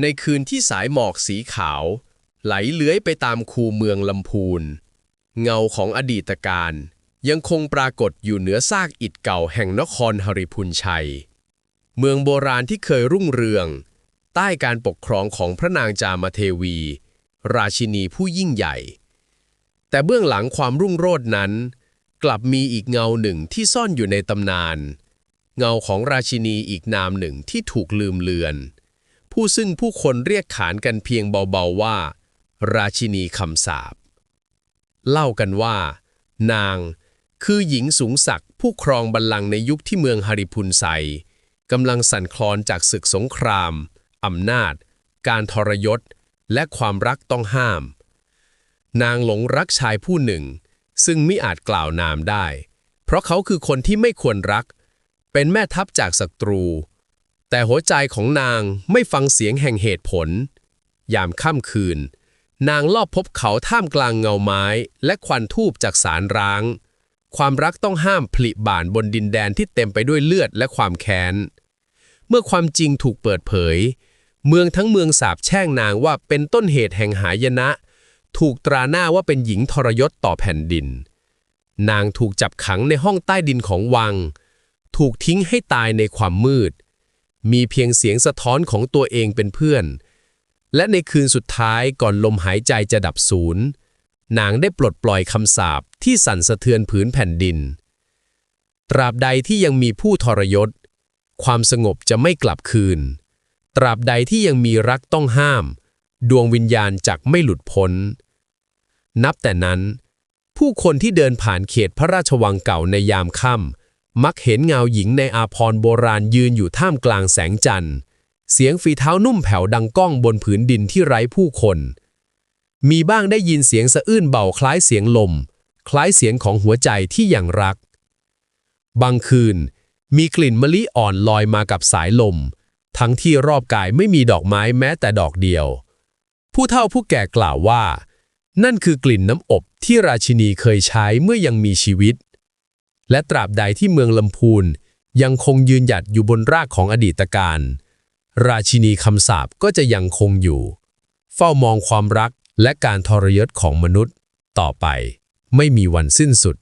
ในคืนที่สายหมอกสีขาว ไหลเลื้อยไปตามคูเมืองลำพูน เงาของอดีตการ ยังคงปรากฏอยู่เหนือซากอิฐเก่าแห่งนครหริพุนชัย เมืองโบราณที่เคยรุ่งเรือง ใต้การปกครองของพระนางจามเทวี ราชินีผู้ยิ่งใหญ่ แต่เบื้องหลังความรุ่งโรจน์นั้น กลับมีอีกเงาหนึ่งที่ซ่อนอยู่ในตำนาน เงาของราชินีอีกนามหนึ่งที่ถูกลืมเลือน ผู้ซึ่งผู้คนเรียกขานกันเพียงเบาๆว่า ราชินีคำสาปเล่ากันว่า นางคือหญิงสูงศักดิ์ผู้ครองบัลลังก์ในยุคที่เมืองฮาริพุนไซกำลังสั่นคลอนจากศึกสงครามอำนาจ การทรยศ และความรักต้องห้าม นางหลงรักชายผู้หนึ่ง ซึ่งมิอาจกล่าวนามได้ เพราะเขาคือคนที่ไม่ควรรัก เป็นแม่ทัพจากศัตรู แต่หัวใจของนางไม่ฟังเสียงแห่งเหตุผล ยามค่ำคืน นางลอบพบเขาท่ามกลางเงาไม้ และควันทูบจากสารร้าง ความรักต้องห้ามผลิบ่านบนดินแดนที่เต็มไปด้วยเลือดและความแค้น เมื่อความจริงถูกเปิดเผย เมืองทั้งเมืองสาบแช่งนางว่าเป็นต้นเหตุแห่งหายนะ ถูกตราหน้าว่าเป็นหญิงทรยศต่อแผ่นดิน นางถูกจับขังในห้องใต้ดินของวัง ถูกทิ้งให้ตายในความมืด มีเพียงเสียงสะท้อนของตัวเองเป็นเพื่อน และในคืนสุดท้ายก่อนลมหายใจจะดับสูญนางได้ปลดปล่อยคำสาปที่สั่นสะเทือนผืนแผ่นดิน ตราบใดที่ยังมีผู้ทรยศ ความสงบจะไม่กลับคืน ตราบใดที่ยังมีรักต้องห้าม ดวงวิญญาณจักไม่หลุดพ้น นับแต่นั้น ผู้คนที่เดินผ่านเขตพระราชวังเก่าในยามค่ำ มักเห็นเงาหญิงในอาพรโบราณยืนอยู่ท่ามกลางแสงจันทร์ เสียงฝีเท้านุ่มแผ่วดังก้องบนผืนดินที่ไร้ผู้คน มีบ้างได้ยินเสียงสะอื้นเบาคล้ายเสียงลม คล้ายเสียงของหัวใจที่ยังรัก บางคืน มีกลิ่นมะลิอ่อนลอยมากับสายลม ทั้งที่รอบกายไม่มีดอกไม้แม้แต่ดอกเดียว ผู้เฒ่าผู้แก่กล่าวว่า นั่นคือกลิ่นน้ำอบที่ราชินีเคยใช้เมื่อยังมีชีวิต และตราบใดที่เมืองลำพูนยังคงยืนหยัดอยู่บนรากของอดีตการ ราชินีคำสาบก็จะยังคงอยู่ เฝ้ามองความรักและการทรยศของมนุษย์ ต่อไปไม่มีวันสิ้นสุด